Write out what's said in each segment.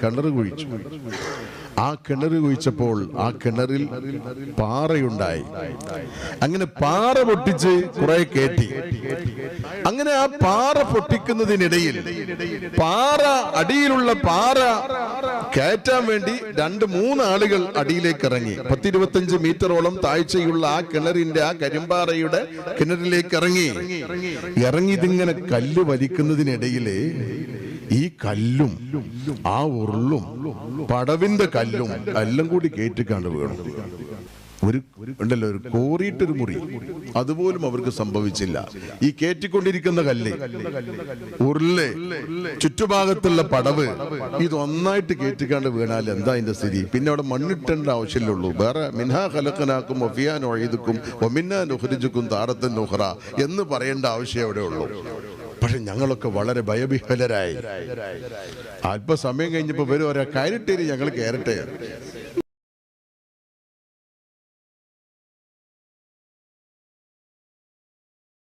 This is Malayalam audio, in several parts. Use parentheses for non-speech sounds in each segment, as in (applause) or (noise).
കിണർ കുഴിച്ചു. ആ കിണർ കുഴിച്ചപ്പോൾ ആ കിണറിൽ പാറയുണ്ടായി. അങ്ങനെ പാറ പൊട്ടിച്ച് കുറെ കേട്ടി അങ്ങനെ ആ പാറ പൊട്ടിക്കുന്നതിനിടയിൽ പാറ അടിയിലുള്ള പാറ കയറ്റാൻ വേണ്ടി രണ്ട് മൂന്ന് ആളുകൾ അടിയിലേക്ക് ഇറങ്ങി. പത്തിരുപത്തഞ്ച് മീറ്ററോളം താഴ്ചയുള്ള ആ കിണറിന്റെ ആ കരിമ്പാറയുടെ കിണറിലേക്ക് ഇറങ്ങി. ഇറങ്ങി ഇതിങ്ങനെ കല്ല് വലിക്കുന്നതിനിടയിൽ ഈ കല്ലും ആ ഉരുളും പടവിന്റെ കല്ലും എല്ലാം കൂടി കയറ്റിക്കാണ്ട് വീണു. ഒരു ഉണ്ടല്ലോ ഒരു കോറിയിട്ടൊരു മുറി. അതുപോലും അവർക്ക് സംഭവിച്ചില്ല. ഈ കയറ്റിക്കൊണ്ടിരിക്കുന്ന കല്ല് ഉരുൾ ചുറ്റുഭാഗത്തുള്ള പടവ് ഇത് ഒന്നായിട്ട് കയറ്റിക്കാണ്ട് വീണാൽ എന്താ അതിന്റെ സ്ഥിതി? പിന്നെ അവിടെ മണ്ണിട്ടേണ്ട ആവശ്യമില്ലുള്ളൂ. വേറെ മിൻഹാ കലക്കനാക്കും ഒഫിയാൻ ഒഴിതുക്കും ഒമിന്നാൻ നുഹരിജുക്കും താരത്തൻ നുഹറ എന്ന് പറയേണ്ട ആവശ്യം അവിടെ ഉള്ളൂ. പക്ഷെ ഞങ്ങളൊക്കെ വളരെ ഭയവിഹ്വലരായി. അല്പസമയം കഴിഞ്ഞപ്പോ വരും ഒരാ കയറിട്ടേരി ഞങ്ങൾ കയറട്ടെ.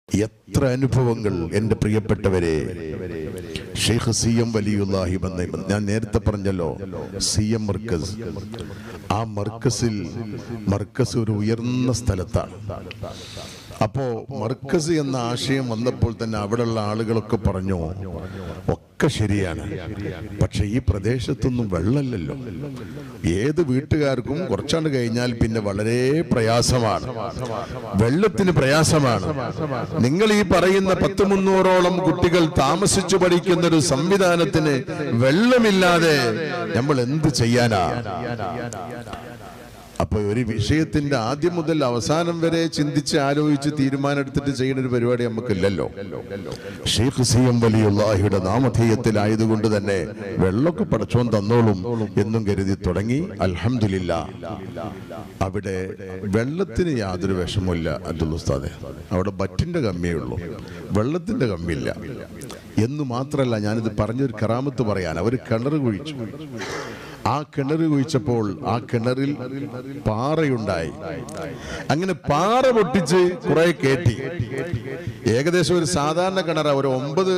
എത്ര അനുഭവങ്ങൾ എന്റെ പ്രിയപ്പെട്ടവരെ. ഷെയ്ഖ് സി എം വലിയുല്ലാഹി വന്ന. ഞാൻ നേരത്തെ പറഞ്ഞല്ലോ സി എം മർക്കസ്. ആ മർക്കസിൽ മർക്കസ് ഒരു ഉയർന്ന സ്ഥലത്താണ്. അപ്പോ മർക്കസ് എന്ന ആശയം വന്നപ്പോൾ തന്നെ അവിടെയുള്ള ആളുകളൊക്കെ പറഞ്ഞു ഒക്കെ ശരിയാണ്. പക്ഷെ ഈ പ്രദേശത്തൊന്നും വെള്ളമില്ലല്ലോ. ഏത് വീട്ടുകാർക്കും കുറച്ചാണ്ട് കഴിഞ്ഞാൽ പിന്നെ വളരെ പ്രയാസമാണ്. വെള്ളത്തിന് പ്രയാസമാണ്. നിങ്ങൾ ഈ പറയുന്ന പത്ത് മുന്നൂറോളം കുട്ടികൾ താമസിച്ചു പഠിക്കുന്ന ഒരു സംവിധാനത്തിന് വെള്ളമില്ലാതെ നമ്മൾ എന്ത് ചെയ്യാനാ? അപ്പൊ ഒരു വിഷയത്തിന്റെ ആദ്യം മുതൽ അവസാനം വരെ ചിന്തിച്ച് ആലോചിച്ച് തീരുമാനം എടുത്തിട്ട് ചെയ്യുന്ന ഒരു പരിപാടി നമുക്കില്ലല്ലോ. ഷെയ്ഖ് സി എം വലിയുള്ളാഹിയുടെ നാമധേയത്തിലായതുകൊണ്ട് തന്നെ വെള്ളമൊക്കെ പടച്ചോൻ തന്നോളും എന്നും കരുതി തുടങ്ങി. അലഹമില്ല അവിടെ വെള്ളത്തിന് യാതൊരു വിഷമമില്ല അബ്ദുൽസ്താദെ അവിടെ ബറ്റിന്റെ കമ്മിയേ ഉള്ളൂ. വെള്ളത്തിന്റെ കമ്മിയില്ല. എന്ന് മാത്രമല്ല ഞാനിത് പറഞ്ഞൊരു കറാമത്ത് പറയാൻ. അവർ കിണർ കുഴിച്ചു. ആ കിണർ കുഴിച്ചപ്പോൾ ആ കിണറിൽ പാറയുണ്ടായി. അങ്ങനെ പാറ പൊട്ടിച്ച് കുറെ കേട്ടി ഏകദേശം ഒരു സാധാരണ കിണറ ഒരു ഒമ്പത്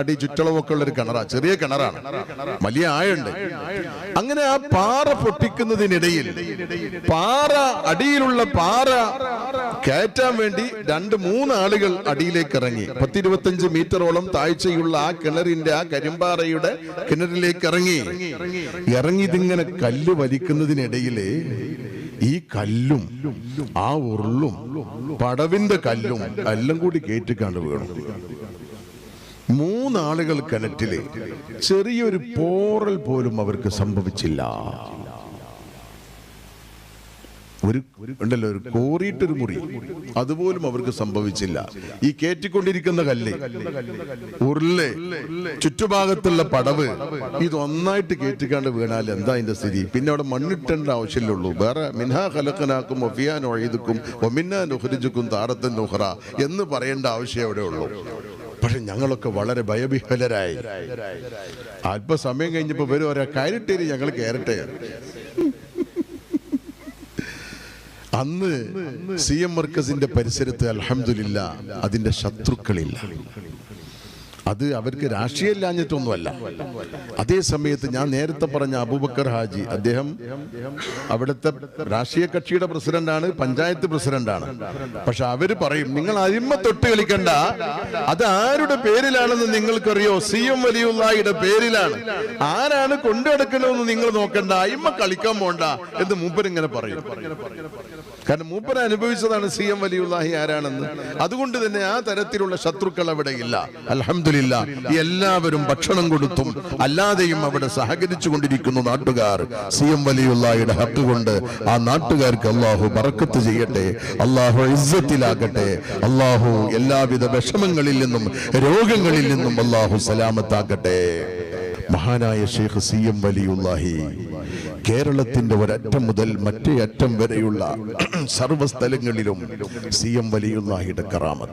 അടി ചുറ്റളവൊക്കെ ഉള്ള ഒരു കിണറാ ചെറിയ കിണറാണ്. വലിയ ആയുണ്ട് അങ്ങനെ ആ പാറ പൊട്ടിക്കുന്നതിനിടയിൽ പാറ അടിയിലുള്ള പാറ കയറ്റാൻ വേണ്ടി രണ്ട് മൂന്ന് ആളുകൾ അടിയിലേക്ക് ഇറങ്ങി. പത്തിരുപത്തഞ്ച് മീറ്ററോളം താഴ്ചയുള്ള ആ കിണറിന്റെ ആ കരിമ്പാറയുടെ കിണറിലേക്ക് ഇറങ്ങി. ഇറങ്ങി ഇതിങ്ങനെ കല്ല് വലിക്കുന്നതിനിടയിലെ ഈ കല്ലും ആ ഉരുളും പടവിന്റെ കല്ലും എല്ലാം കൂടി കയറ്റിക്കാണ്ട് വീണു. മൂന്നാളുകൾ കിണറ്റിലെ ചെറിയൊരു പോറൽ പോലും അവർക്ക് സംഭവിച്ചില്ല. ഒരു ഉണ്ടല്ലോ ഒരു കോറിയിട്ടൊരു മുറി. അതുപോലും അവർക്ക് സംഭവിച്ചില്ല. ഈ കേറ്റിക്കൊണ്ടിരിക്കുന്ന കല്ല് ഉരുൾ ചുറ്റുഭാഗത്തുള്ള പടവ് ഇതൊന്നായിട്ട് കേറ്റിക്കാണ്ട് വീണാൽ എന്താ അതിന്റെ സ്ഥിതി? പിന്നെ അവിടെ മണ്ണിട്ടേണ്ട ആവശ്യമില്ലുള്ളൂ. വേറെ മിൻഹാ കലക്കനാക്കും ഒഫിയാൻ ഒഴുതുക്കും ഒമിന്നാ നുഹരിജുക്കും താറത്തൻ നുഹറ എന്ന് പറയേണ്ട ആവശ്യം അവിടെ ഉള്ളൂ. പക്ഷെ ഞങ്ങളൊക്കെ വളരെ ഭയവിഹലരായി അല്പസമയം കഴിഞ്ഞപ്പോ വരും ഒരാ കയറിട്ടേരി ഞങ്ങൾ കയറട്ടെ അന്ന് സി എം മർക്കസിന്റെ പരിസരത്ത് അലഹമില്ല അതിന്റെ ശത്രുക്കളില്ല. അത് അവർക്ക് രാഷ്ട്രീയമില്ലാഞ്ഞിട്ടൊന്നുമല്ല. അതേ സമയത്ത് ഞാൻ നേരത്തെ പറഞ്ഞ അബൂബക്കർ ഹാജി അദ്ദേഹം അവിടുത്തെ രാഷ്ട്രീയ കക്ഷിയുടെ പ്രസിഡന്റാണ് പഞ്ചായത്ത് പ്രസിഡന്റാണ്. പക്ഷെ അവർ പറയും നിങ്ങൾ അരിമ തൊട്ട് കളിക്കണ്ട. അത് ആരുടെ പേരിലാണെന്ന് നിങ്ങൾക്കറിയോ? സി എം വലിയുള്ളയുടെ പേരിലാണ്. ആരാണ് കൊണ്ടുനടക്കണമെന്ന് നിങ്ങൾ നോക്കണ്ട. അയിമ കളിക്കാൻ പോണ്ട. എന്ന് മൂപ്പരിങ്ങനെ പറയും. കാരണം മൂപ്പർ അനുഭവിച്ചതാണ് സി എം വലിയുള്ളാഹി ആരാണെന്ന്. അതുകൊണ്ട് തന്നെ ആ തരത്തിലുള്ള ശത്രുക്കൾ അവിടെ ഇല്ല. അലഹമില്ല എല്ലാവരും ഭക്ഷണം കൊടുത്തും അല്ലാതെയും അവിടെ സഹകരിച്ചു കൊണ്ടിരിക്കുന്നു നാട്ടുകാർ. സി എം വലിയുള്ള ഹക്ക് കൊണ്ട് ആ നാട്ടുകാർക്ക് അള്ളാഹു ബറക്കത്ത് ചെയ്യട്ടെ അള്ളാഹു ഇസ്സത്തിലാകട്ടെ അള്ളാഹു എല്ലാവിധ വിഷമങ്ങളിൽ നിന്നും രോഗങ്ങളിൽ നിന്നും അള്ളാഹു സലാമത്താക്കട്ടെ മഹാനായ ഷെയ്ഖ് സി എം വലിയുള്ളാഹി കേരളത്തിന്റെ ഒരറ്റം മുതൽ മറ്റേ അറ്റം വരെയുള്ള (clears throat) സർവസ്ഥലങ്ങളിലും സി എം വലിയുള്ളാഹിയുടെ കറാമത്ത്.